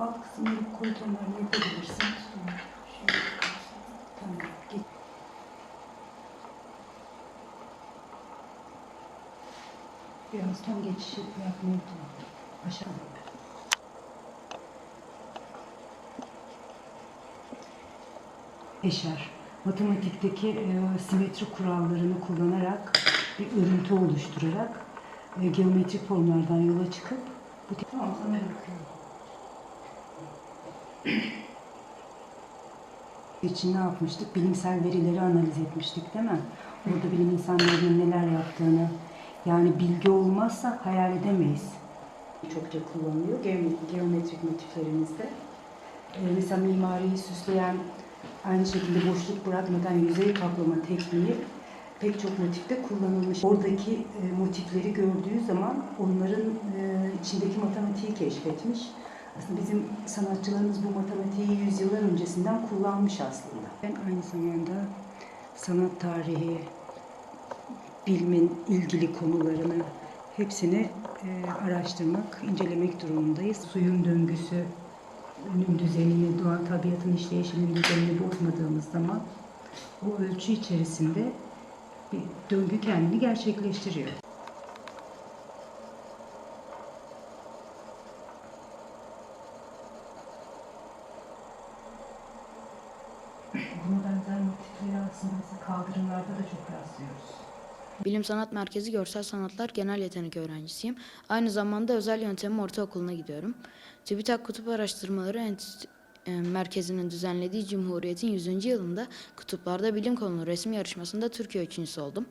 alt kısımları kontörlerini yapabilirsin. Sonra şöyle. Tamam. Git. Biraz ton geçişi yapmayı unutma. Aşağı. Eşer. Matematikteki e, simetri kurallarını kullanarak bir örüntü oluşturarak e, geometrik formlardan yola çıkıp bu sana bakıyorum. İçin ne yapmıştık? Bilimsel verileri analiz etmiştik değil mi? Orada bilim insanlarının neler yaptığını yani bilgi olmazsa hayal edemeyiz. Çokça kullanılıyor geometrik motiflerimizde. Ee, mesela mimariyi süsleyen aynı şekilde boşluk bırakmadan yüzey kaplama tekniği pek çok motifte kullanılmış. Oradaki e, motifleri gördüğü zaman onların e, içindeki matematiği keşfetmiş. Aslında bizim sanatçılarımız bu matematiği yüzyıllar öncesinden kullanmış aslında. Ben aynı zamanda sanat tarihi, bilimin ilgili konularını hepsini e, araştırmak, incelemek durumundayız. Suyun döngüsü, ünün düzenini, doğa tabiatın işleyişinin düzenini bozmadığımız zaman o ölçü içerisinde bir döngü kendini gerçekleştiriyor. Buna benzer motifleri aslında mesela kaldırımlarda da çok rastlıyoruz. Bilim Sanat Merkezi Görsel Sanatlar Genel Yetenek öğrencisiyim. Aynı zamanda özel yöntemim ortaokuluna gidiyorum. TÜBİTAK Kutup Araştırmaları Enstitü- e, Merkezi'nin düzenlediği Cumhuriyet'in 100. yılında kutuplarda bilim konulu resim yarışmasında Türkiye üçüncüsü oldum.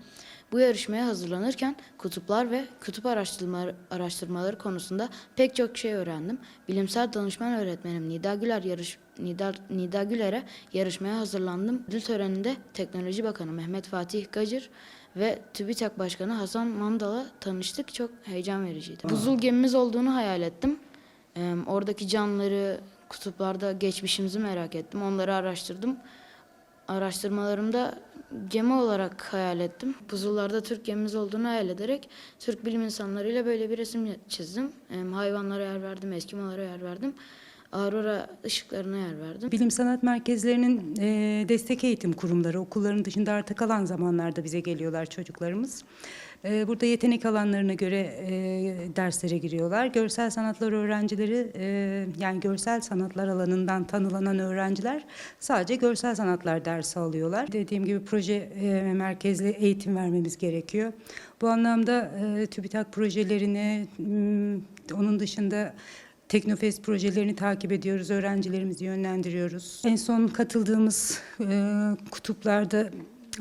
Bu yarışmaya hazırlanırken kutuplar ve kutup araştırmaları, araştırmaları konusunda pek çok şey öğrendim. Bilimsel danışman öğretmenim Nida Güler yarış, Nida, Nida Güler'e yarışmaya hazırlandım. Ödül töreninde Teknoloji Bakanı Mehmet Fatih Gacır ve TÜBİTAK Başkanı Hasan Mandal'la tanıştık. Çok heyecan vericiydi. Buzul gemimiz olduğunu hayal ettim. Oradaki canlıları, kutuplarda geçmişimizi merak ettim. Onları araştırdım. Araştırmalarımda gemi olarak hayal ettim. Buzullarda Türk gemimiz olduğunu hayal ederek Türk bilim insanlarıyla böyle bir resim çizdim. Ee, hayvanlara yer verdim, eskimolara yer verdim. Aurora ışıklarına yer verdim. Bilim sanat merkezlerinin e, destek eğitim kurumları okulların dışında arta kalan zamanlarda bize geliyorlar çocuklarımız. E, burada yetenek alanlarına göre e, derslere giriyorlar. Görsel sanatlar öğrencileri e, yani görsel sanatlar alanından tanılanan öğrenciler sadece görsel sanatlar dersi alıyorlar. Dediğim gibi proje e, merkezli eğitim vermemiz gerekiyor. Bu anlamda e, TÜBİTAK projelerini, onun dışında Teknofest projelerini takip ediyoruz, öğrencilerimizi yönlendiriyoruz. En son katıldığımız e, kutuplarda,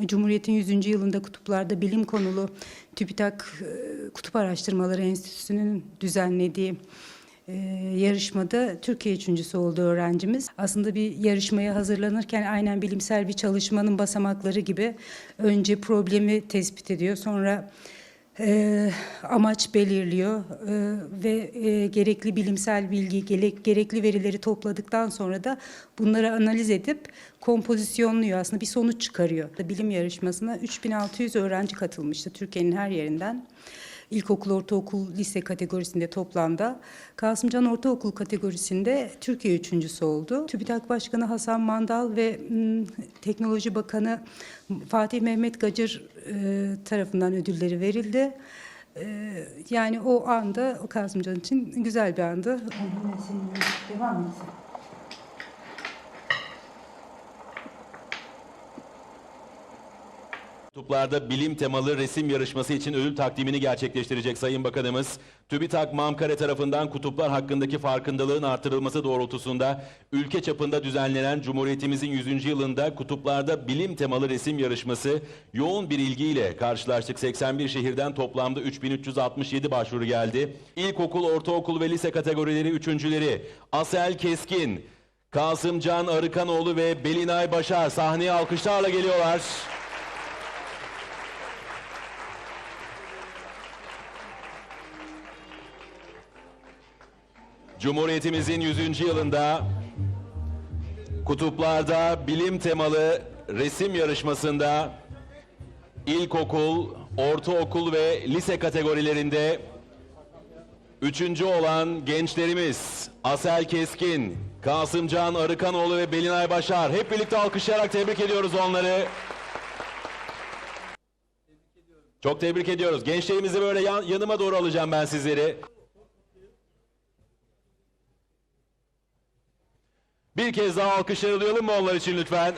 Cumhuriyet'in 100. yılında kutuplarda bilim konulu TÜBİTAK e, Kutup Araştırmaları Enstitüsü'nün düzenlediği e, yarışmada Türkiye üçüncüsü oldu öğrencimiz. Aslında bir yarışmaya hazırlanırken aynen bilimsel bir çalışmanın basamakları gibi önce problemi tespit ediyor, sonra e, amaç belirliyor e, ve e, gerekli bilimsel bilgi, gerek, gerekli verileri topladıktan sonra da bunları analiz edip kompozisyonluyor aslında bir sonuç çıkarıyor. Bilim yarışmasına 3600 öğrenci katılmıştı Türkiye'nin her yerinden. İlkokul, ortaokul, lise kategorisinde toplamda. Kasımcan Ortaokul kategorisinde Türkiye üçüncüsü oldu. TÜBİTAK Başkanı Hasan Mandal ve m, Teknoloji Bakanı Fatih Mehmet Gacır e, tarafından ödülleri verildi. E, yani o anda o Kasımcan için güzel bir andı. Devam etsin. Kutuplarda bilim temalı resim yarışması için ödül takdimini gerçekleştirecek Sayın Bakanımız, TÜBİTAK Mamkare tarafından kutuplar hakkındaki farkındalığın artırılması doğrultusunda ülke çapında düzenlenen Cumhuriyetimizin 100. yılında kutuplarda bilim temalı resim yarışması yoğun bir ilgiyle karşılaştık. 81 şehirden toplamda 3367 başvuru geldi. İlkokul, ortaokul ve lise kategorileri üçüncüleri Asel Keskin, Kasımcan Arıkanoğlu ve Belinay Başar sahneye alkışlarla geliyorlar. Cumhuriyetimizin 100. yılında kutuplarda bilim temalı resim yarışmasında ilkokul, ortaokul ve lise kategorilerinde Üçüncü olan gençlerimiz Asel Keskin, Kasımcan Arıkanoğlu ve Belinay Başar. Hep birlikte alkışlayarak tebrik ediyoruz onları. Çok tebrik ediyoruz. Gençlerimizi böyle yan- yanıma doğru alacağım ben sizleri. Bir kez daha alkışlar alayım mı onlar için lütfen?